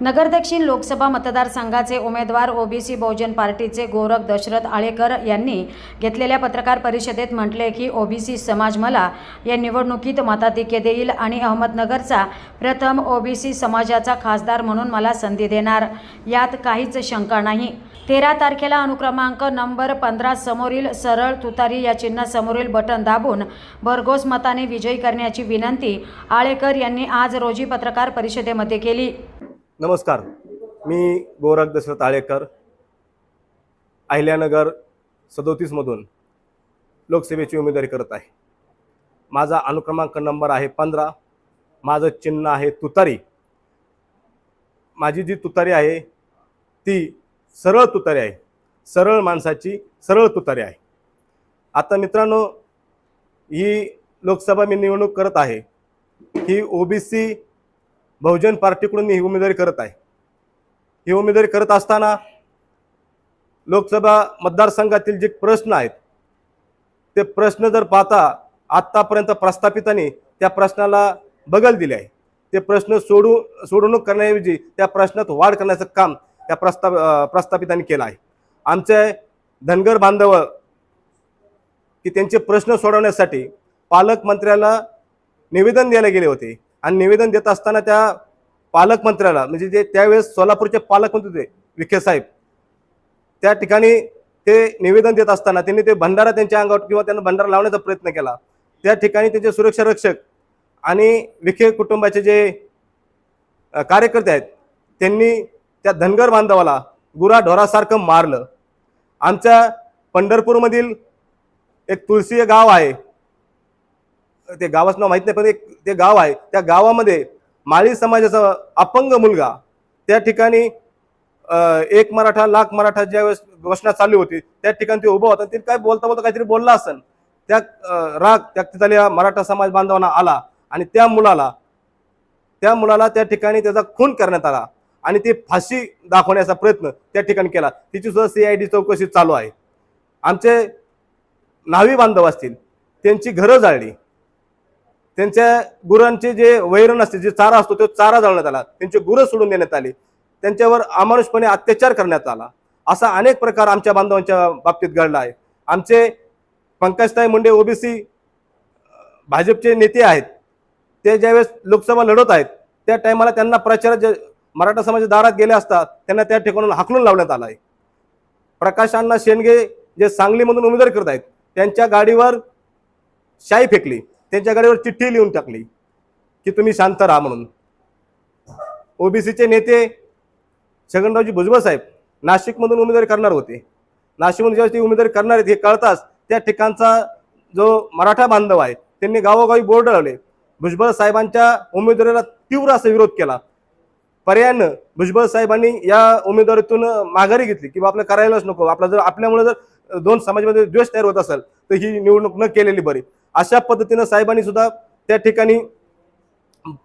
नगर दक्षिण लोकसभा मतदारसंघाचे उमेदवार ओबीसी बहुजन पार्टीचे गोरख दशरथ आळेकर यांनी घेतलेल्या पत्रकार परिषदेत म्हटले की ओबीसी समाज मला या निवडणुकीत मताधिक्य देईल आणि अहमदनगरचा प्रथम ओबीसी समाजाचा खासदार म्हणून मला संधी देणार. यात काहीच शंका नाही. तेरा तारखेला अनुक्रमांक नंबर पंधरा समोरील सरळ तुतारी या चिन्हासमोरील बटन दाबून भरघोस मताने विजयी करण्याची विनंती आळेकर यांनी आज रोजी पत्रकार परिषदेमध्ये केली. नमस्कार. मी गोरख दशरथ आळेकर अहिल्यानगर सदोतीसमधून लोकसेवेची उमेदवारी करत आहे. माझा अनुक्रमांक नंबर आहे पंधरा. माझं चिन्ह आहे तुतारी. माझी जी तुतारी आहे ती सरळ तुतारी आहे. सरळ माणसाची सरळ तुतारी आहे. आता मित्रांनो ही लोकसभा मी निवडणूक करत आहे. ही ओबीसी बहुजन पार्टीकडून मी ही उमेदवारी करत आहे. ही उमेदवारी करत असताना लोकसभा मतदारसंघातील जे प्रश्न आहेत ते प्रश्न जर पाहता आत्तापर्यंत प्रस्थापितांनी त्या प्रश्नाला बगल दिले आहे. ते प्रश्न सोडू सोडवणूक करण्याऐवजी त्या प्रश्नात वाढ करण्याचं काम त्या प्रस्ताव प्रस्थापितांनी केलं आहे. आमचे धनगर बांधव की त्यांचे प्रश्न सोडवण्यासाठी पालकमंत्र्याला निवेदन द्यायला गेले होते. आणि निवेदन देत असताना त्या पालकमंत्र्याला म्हणजे जे त्यावेळेस सोलापूरचे पालकमंत्री होते विखे साहेब त्या ठिकाणी ते निवेदन देत असताना त्यांनी ते भंडारा त्यांच्या अंगावर किंवा त्यांना भंडारा लावण्याचा प्रयत्न केला. त्या ठिकाणी त्यांचे सुरक्षा रक्षक आणि विखे कुटुंबाचे जे कार्यकर्ते आहेत त्यांनी त्या धनगर बांधवाला गुरा ढोरासारखं मारलं. आमच्या पंढरपूरमधील एक तुळसी हे गाव आहे ते गावाचं नाव माहीत नाही पण एक ते गाव आहे. त्या गावामध्ये माळी समाजाचा अपंग मुलगा त्या ठिकाणी एक मराठा लाख मराठा ज्या वेळेस घोषणा चालू होती त्या ठिकाणी ते उभं होतं ते काय बोलता बोलता काहीतरी बोलला असन. त्या राग त्या तिथल्या मराठा समाज बांधवांना आला आणि त्या मुलाला त्या मुलाला त्या ठिकाणी त्याचा खून करण्यात आला आणि ती फाशी दाखवण्याचा प्रयत्न त्या ठिकाणी केला. तिची सुद्धा सीआयडी चौकशी चालू आहे. आमचे न्हावी बांधव असतील त्यांची घरं जाळली. त्यांच्या गुरांचे जे वैरण असते जे चारा असतो तो चारा जाळण्यात आला. त्यांचे गुरं सोडून देण्यात आली. त्यांच्यावर अमानुषपणे अत्याचार करण्यात आला. असा अनेक प्रकार आमच्या बांधवांच्या बाबतीत घडला आहे. आमचे पंकजताई मुंडे ओबीसी भाजपचे नेते आहेत. ते ज्यावेळेस लोकसभा लढवत आहेत त्या टायमाला त्यांना प्रचारात जे मराठा समाजाच्या दारात गेले असतात त्यांना त्या ठिकाणून हाकलून लावण्यात आला आहे. प्रकाश अण्णा शेंडगे जे सांगलीमधून उमेदवार करत आहेत त्यांच्या गाडीवर शाई फेकली. त्यांच्या गाडीवर चिठ्ठी लिहून टाकली की तुम्ही शांत राहा म्हणून. ओबीसीचे नेते छगनरावजी भुजबळ साहेब नाशिकमधून उमेदवारी करणार होते. नाशिकमधून ज्यावेळेस ते उमेदवारी करणार आहेत हे कळताच त्या ठिकाणचा जो मराठा बांधव आहे त्यांनी गावोगावी बोर्ड लावले. भुजबळ साहेबांच्या उमेदवारीला तीव्र असा विरोध केला. पर्यायानं भुजबळ साहेबांनी या उमेदवारीतून माघारी घेतली किंवा आपलं करायलाच नको. आपला जर आपल्यामुळे जर दोन समाजामध्ये द्वेष तयार होत असेल तर ही निवडणूक न केलेली बरी. अशा पद्धतीनं साहेबांनी सुद्धा त्या ठिकाणी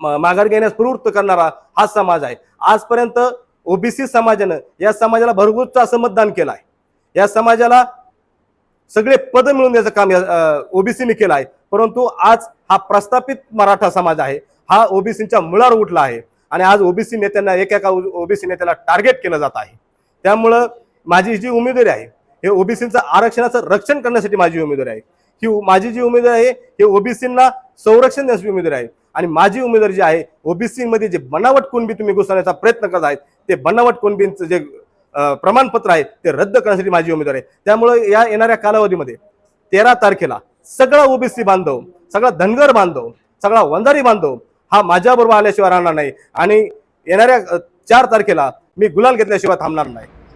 म- माघार घेण्यास प्रवृत्त करणारा हा समाज आहे. आजपर्यंत ओबीसी समाजानं या समाजाला भरगोच असं मतदान केलं आहे. या समाजाला सगळे पद मिळून द्यायचं काम या ओबीसीने केलं आहे. परंतु आज हा प्रस्थापित मराठा समाज आहे. हा ओबीसीच्या मुळावर उठला आहे. आणि आज ओबीसी नेत्यांना एकेका ओबीसी नेत्याला टार्गेट केलं जात आहे. त्यामुळं माझी जी उमेदवारी आहे हे ओबीसीचं आरक्षणाचं रक्षण करण्यासाठी माझी उमेदवारी आहे. ही उ- माझी जी उमेदवार आहे हे ओबीसींना संरक्षण देण्याची उमेदवार आहे. आणि माझी उमेदवार जी आहे ओबीसीमध्ये जे बनावट कुणबी तुम्ही घुसवण्याचा प्रयत्न करत आहेत ते बनावट कुणबींचं जे प्रमाणपत्र आहे ते रद्द करण्यासाठी माझी उमेदवार आहे. त्यामुळे या येणाऱ्या कालावधीमध्ये तेरा तारखेला सगळा ओबीसी बांधव सगळा धनगर बांधव सगळा वंजारी बांधव हा माझ्याबरोबर आल्याशिवाय राहणार नाही. आणि येणाऱ्या चार तारखेला मी गुलाल घेतल्याशिवाय थांबणार नाही.